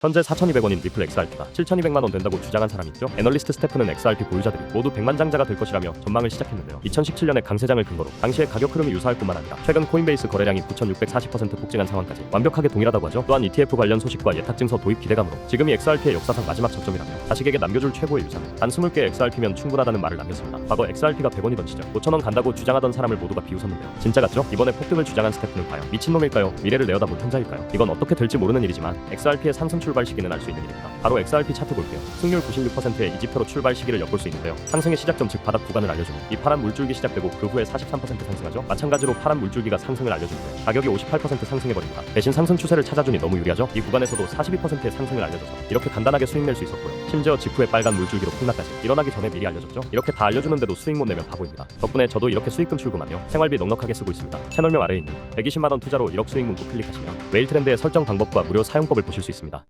현재 4,200원인 리플 XRP가 7,200만 원 된다고 주장한 사람이 있죠. 애널리스트 스태프는 XRP 보유자들이 모두 100만 장자가 될 것이라며 전망을 시작했는데요. 2017년에 강세장을 근거로 당시의 가격 흐름이 유사할 뿐만 아니라 최근 코인베이스 거래량이 9,640% 폭증한 상황까지 완벽하게 동일하다고 하죠. 또한 ETF 관련 소식과 예탁 증서 도입 기대감으로 지금이 XRP의 역사상 마지막 저점이라며 자식에게 남겨줄 최고의 유산 단 20개 XRP면 충분하다는 말을 남겼습니다. 과거 XRP가 100원이던 시절 5,000원 간다고 주장하던 사람을 모두가 비웃었는데요. 진짜 같죠? 이번에 폭등을 주장한 스태프는 과연 미친놈일까요? 미래를 내어다 못한 자일까요? 이건 어떻게 될지 모르는 일이지만 XRP의 상승 출발 시기는 알 수 있는 일입니다. 바로 XRP 차트 볼게요. 승률 96%의 이지표로 출발 시기를 엿볼 수 있는데요. 상승의 시작점 즉 바닥 구간을 알려주는 이 파란 물줄기 시작되고 그 후에 43% 상승하죠. 마찬가지로 파란 물줄기가 상승을 알려주는데 가격이 58% 상승해버립니다. 대신 상승 추세를 찾아주니 너무 유리하죠. 이 구간에서도 42%의 상승을 알려줘서 이렇게 간단하게 수익 낼 수 있었고요. 심지어 직후에 빨간 물줄기로 폭락까지 일어나기 전에 미리 알려줬죠. 이렇게 다 알려주는데도 수익 못 내면 바보입니다. 덕분에 저도 이렇게 수익금 출금하며 생활비 넉넉하게 쓰고 있습니다. 채널명 아래에 있는 120만 원 투자로 1억 수익 문구 클릭하시면 웨일 트렌드의 설정 방법과 무료 사용법을 보실 수 있습니다.